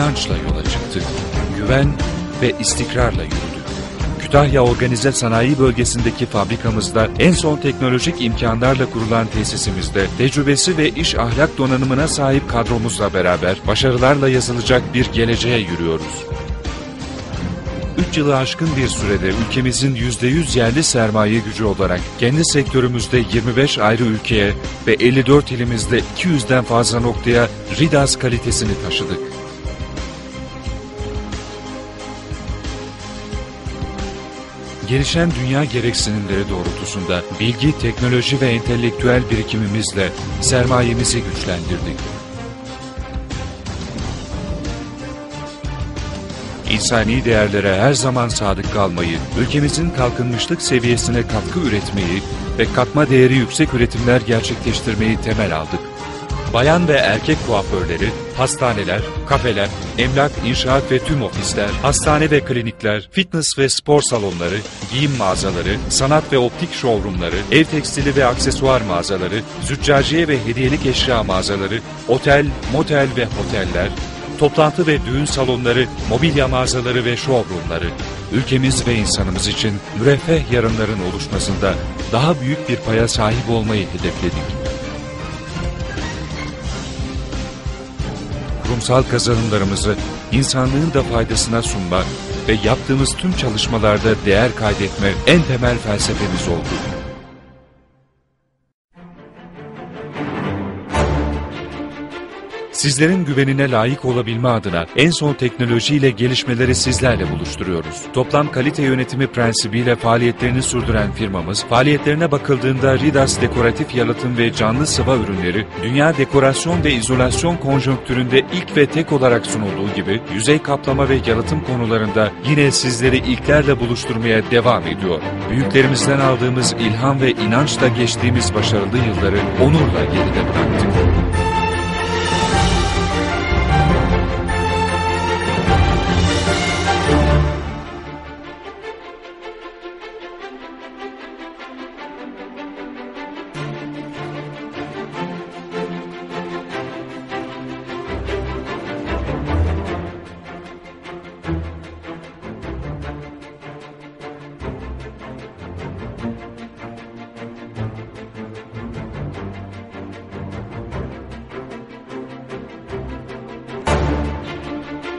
inançla yola çıktık. Güven ve istikrarla yürüdük. Kütahya Organize Sanayi Bölgesi'ndeki fabrikamızda en son teknolojik imkanlarla kurulan tesisimizde tecrübesi ve iş ahlak donanımına sahip kadromuzla beraber başarılarla yazılacak bir geleceğe yürüyoruz. 3 yılı aşkın bir sürede ülkemizin %100 yerli sermaye gücü olarak kendi sektörümüzde 25 ayrı ülkeye ve 54 ilimizde 200'den fazla noktaya RIDAS kalitesini taşıdık. Gelişen dünya gereksinimleri doğrultusunda bilgi, teknoloji ve entelektüel birikimimizle sermayemizi güçlendirdik. İnsani değerlere her zaman sadık kalmayı, ülkemizin kalkınmışlık seviyesine katkı üretmeyi ve katma değeri yüksek üretimler gerçekleştirmeyi temel aldık. Bayan ve erkek kuaförleri, hastaneler, kafeler, emlak, inşaat ve tüm ofisler, hastane ve klinikler, fitness ve spor salonları, giyim mağazaları, sanat ve optik showroomları, ev tekstili ve aksesuar mağazaları, züccaciye ve hediyelik eşya mağazaları, otel, motel ve oteller, toplantı ve düğün salonları, mobilya mağazaları ve showroomları, ülkemiz ve insanımız için müreffeh yarınların oluşmasında daha büyük bir paya sahip olmayı hedefledik. Kurumsal kazanımlarımızı insanlığın da faydasına sunmak ve yaptığımız tüm çalışmalarda değer kaydetme en temel felsefemiz oldu. Sizlerin güvenine layık olabilme adına en son teknolojiyle gelişmeleri sizlerle buluşturuyoruz. Toplam kalite yönetimi prensibiyle faaliyetlerini sürdüren firmamız, faaliyetlerine bakıldığında Ridas dekoratif yalıtım ve canlı sıva ürünleri, dünya dekorasyon ve izolasyon konjonktüründe ilk ve tek olarak sunulduğu gibi, yüzey kaplama ve yalıtım konularında yine sizleri ilklerle buluşturmaya devam ediyor. Büyüklerimizden aldığımız ilham ve inançla geçtiğimiz başarılı yılları onurla geride bıraktık.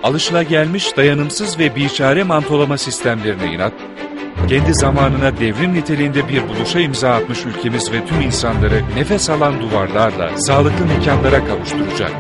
Alışılagelmiş dayanımsız ve biçare mantolama sistemlerine inat, kendi zamanına devrim niteliğinde bir buluşa imza atmış ülkemiz ve tüm insanları nefes alan duvarlarla sağlıklı mekanlara kavuşturacak.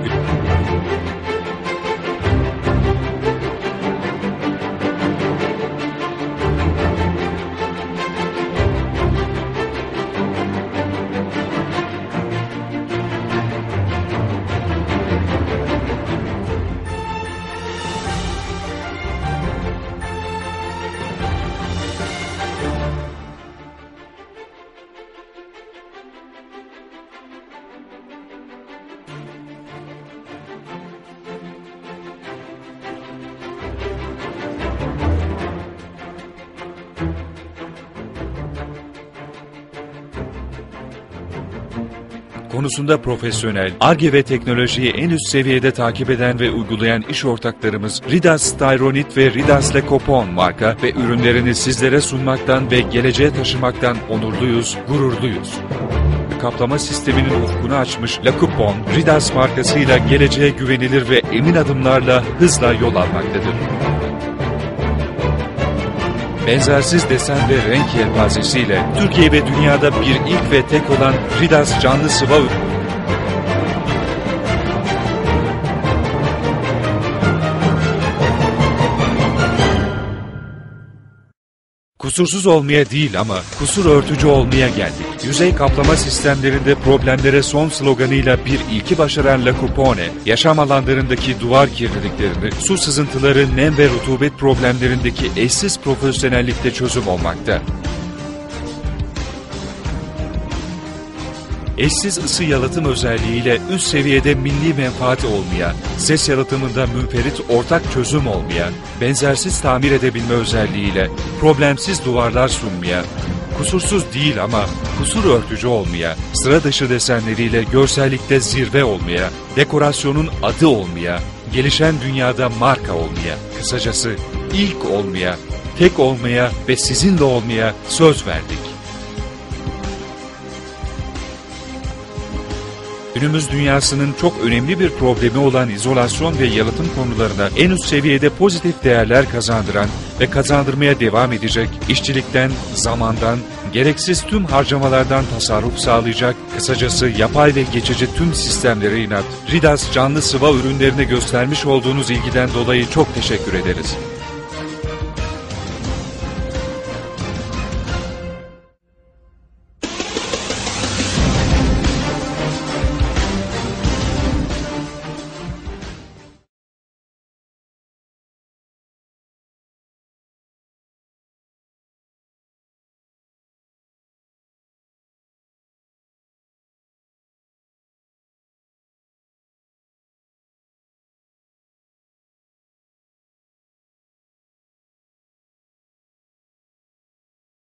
Konusunda profesyonel, ARGE ve teknolojiyi en üst seviyede takip eden ve uygulayan iş ortaklarımız Ridas Styronit ve Ridas Lecopon marka ve ürünlerini sizlere sunmaktan ve geleceğe taşımaktan onurluyuz, gururluyuz kaplama sisteminin ufkunu açmış Lacupon, Ridas markasıyla geleceğe güvenilir ve emin adımlarla hızla yol almaktadır. Benzersiz desen ve renk yelpazesiyle Türkiye ve dünyada bir ilk ve tek olan Ridas canlı sıva Kusursuz olmaya değil ama kusur örtücü olmaya geldik. Yüzey kaplama sistemlerinde problemlere son sloganıyla bir ilki başaran La Coupone, yaşam alanlarındaki duvar kirliliklerini, su sızıntıları, nem ve rutubet problemlerindeki eşsiz profesyonellikte çözüm olmakta. Eşsiz ısı yalıtım özelliğiyle üst seviyede milli menfaati olmaya, ses yalıtımında münferit ortak çözüm olmaya, benzersiz tamir edebilme özelliğiyle problemsiz duvarlar sunmaya, kusursuz değil ama kusur örtücü olmaya, sıra dışı desenleriyle görsellikte zirve olmaya, dekorasyonun adı olmaya, gelişen dünyada marka olmaya, kısacası ilk olmaya, tek olmaya ve sizinle olmaya söz verdik. Günümüz dünyasının çok önemli bir problemi olan izolasyon ve yalıtım konularına en üst seviyede pozitif değerler kazandıran ve kazandırmaya devam edecek, işçilikten, zamandan, gereksiz tüm harcamalardan tasarruf sağlayacak, kısacası yapay ve geçici tüm sistemlere inat, Ridas canlı sıva ürünlerine göstermiş olduğunuz ilgiden dolayı çok teşekkür ederiz.